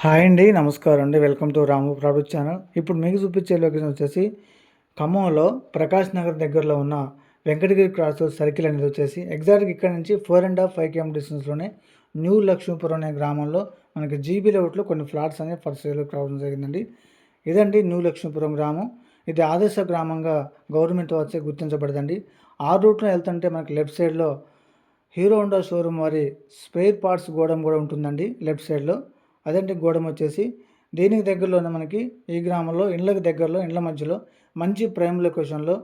Hi అండి నమస్కారం అండి. Welcome to Ramu product channel. ఇప్పుడు మీకు చూపించే లొకేషన్ వచ్చేసి ఖమ్మంలో ప్రకాష్ నగర్ దగ్గరలో ఉన్న వెంకటగిరి క్రాస్ సర్కిల్ అనేది వచ్చేసి ఎగ్జాక్ట్గా ఇక్కడ నుంచి four and half five kilometer డిస్టెన్స్లోనే new Lakshmipuram అనే గ్రామంలో మనకి జీబీ లెవెట్లో కొన్ని ఫ్లాట్స్ అనేవి ఫర్ సేల్ రావడం జరిగిందండి. ఇదండి న్యూ లక్ష్మీపురం గ్రామం. ఇది ఆదర్శ గ్రామంగా గవర్నమెంట్ వచ్చే గుర్తించబడదండి. ఆ రూట్లో వెళ్తుంటే మనకి లెఫ్ట్ సైడ్లో హీరో హోండా షోరూమ్ వారి స్పేర్ పార్ట్స్ గోడం కూడా ఉంటుందండి. లెఫ్ట్ సైడ్లో అదేంటి గోడం వచ్చేసి దీనికి దగ్గరలోనే మనకి ఈ గ్రామంలో ఇండ్లకు దగ్గరలో ఇండ్ల మధ్యలో మంచి ప్రైమ్ లొకేషన్లో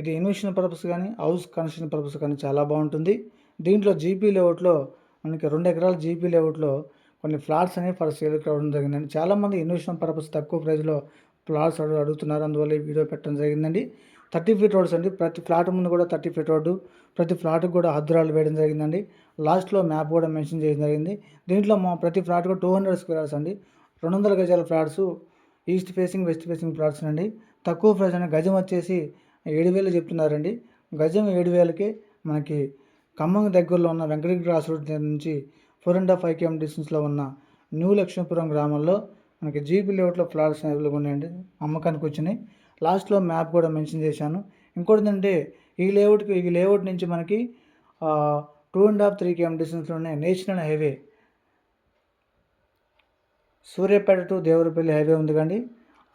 ఇది ఇన్వెషన్ పర్పస్ కానీ హౌస్ కన్స్ట్రక్షన్ పర్పస్ కానీ చాలా బాగుంటుంది. దీంట్లో జీపీ లేఅవుట్లో మనకి రెండు ఎకరాల జీపీ లేఅవుట్లో కొన్ని ఫ్లాట్స్ అనేవి ఫర్ సేల్ రావడం జరిగిందండి. చాలామంది ఇన్వెస్ట్మెంట్ పర్పస్ తక్కువ ప్రైస్లో ఫ్లాట్స్ అడుగుతున్నారు. అందువల్ల ఈ వీడియో పెట్టడం జరిగిందండి. థర్టీ ఫీట్ రోడ్స్ అండి. ప్రతి ఫ్లాట్ ముందు కూడా థర్టీ ఫీట్ రోడ్డు ప్రతి ఫ్లాట్కి కూడా హద్దురాలు వేయడం జరిగిందండి. లాస్ట్లో మ్యాప్ కూడా మెన్షన్ చేయడం జరిగింది. దీంట్లో మా ప్రతి ఫ్లాట్ కూడా టూ హండ్రెడ్ స్క్వేర్స్ అండి. రెండు వందల గజాల flats east facing west facing flats అండి. తక్కువ ప్రైస్ అండి గజం వచ్చేసి ఏడు వేలు చెప్తున్నారండి. గజం ఏడు వేలకి మనకి ఖమ్మం దగ్గరలో ఉన్న వెంకటగిరి క్రాస్ రోడ్ నుంచి four and half five kilometer డిస్టెన్స్లో ఉన్న న్యూ లక్ష్మీపురం గ్రామంలో మనకి జీపీ లేఅవుట్లో ఫ్లాట్స్ అవైలబుల్ ఉన్నాయండి. అమ్మకానికి వచ్చినాయి. లాస్ట్లో మ్యాప్ కూడా మెన్షన్ చేశాను. ఇంకోటి ఏంటంటే ఈ లేఅవుట్కి ఈ లేఅవుట్ నుంచి మనకి two and half three KM డిస్టెన్స్లోనే national highway Suryapet to Devarapalli highway ఉంది కానీ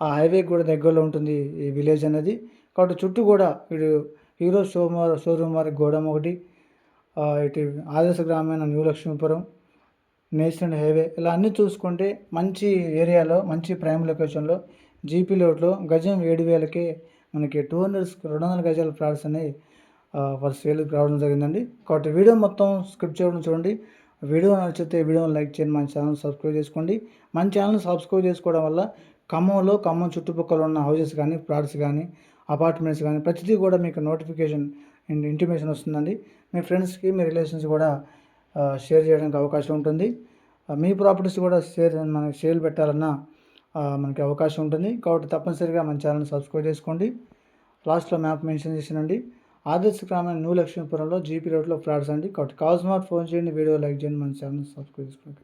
ఆ హైవే కూడా దగ్గరలో ఉంటుంది ఈ విలేజ్ అనేది. కాబట్టి చుట్టూ కూడా ఇటు హీరో షోమార్ షోరూమ్ వారి గోడమ్ ఒకటి ఇటు ఆదర్శ గ్రామీణ న్యూ లక్ష్మీపురం నేషనల్ హైవే. ఇలా అన్నీ చూసుకుంటే మంచి ఏరియాలో మంచి ప్రైమ్ లొకేషన్లో జీపీ లోట్లో గజం ఏడు వేలకే మనకి టూ హండ్రెడ్ రెండు వందల గజాల ఫ్లాట్స్ అనేవి ఫర్ సేల్కి రావడం జరిగిందండి. కాబట్టి వీడియో మొత్తం స్క్రిప్ట్ చేయడం చూడండి. వీడియో నచ్చితే వీడియోని లైక్ చేయండి మన ఛానల్ సబ్స్క్రైబ్ చేసుకోండి. మన ఛానల్ సబ్స్క్రైబ్ చేసుకోవడం వల్ల ఖమ్మంలో ఖమ్మం చుట్టుపక్కల ఉన్న హౌసెస్ కానీ ఫ్లాట్స్ కానీ అపార్ట్మెంట్స్ కానీ ప్రతిదీ కూడా మీకు నోటిఫికేషన్ అండ్ ఇంటిమేషన్ వస్తుందండి. మీ ఫ్రెండ్స్కి మీ రిలేషన్స్ కూడా షేర్ చేయడానికి అవకాశం ఉంటుంది. మీ ప్రాపర్టీస్ కూడా షేర్ మనకి షేర్ పెట్టాలన్నా మనకి అవకాశం ఉంటుంది. కాబట్టి తప్పనిసరిగా మన ఛానల్ సబ్స్క్రైబ్ చేసుకోండి. లాస్ట్లో మ్యాప్ మెన్షన్ చేసినండి. ఆదర్శ గ్రామం న్యూ లక్ష్మీపురంలో జీపీ రోడ్లో ఫ్లాట్స్ అండి. కాబట్టి కాల్ స్మార్ట్ ఫోన్ చేయండి. వీడియో లైక్ చేయండి. మన ఛానల్ సబ్స్క్రైబ్ చేసుకోండి.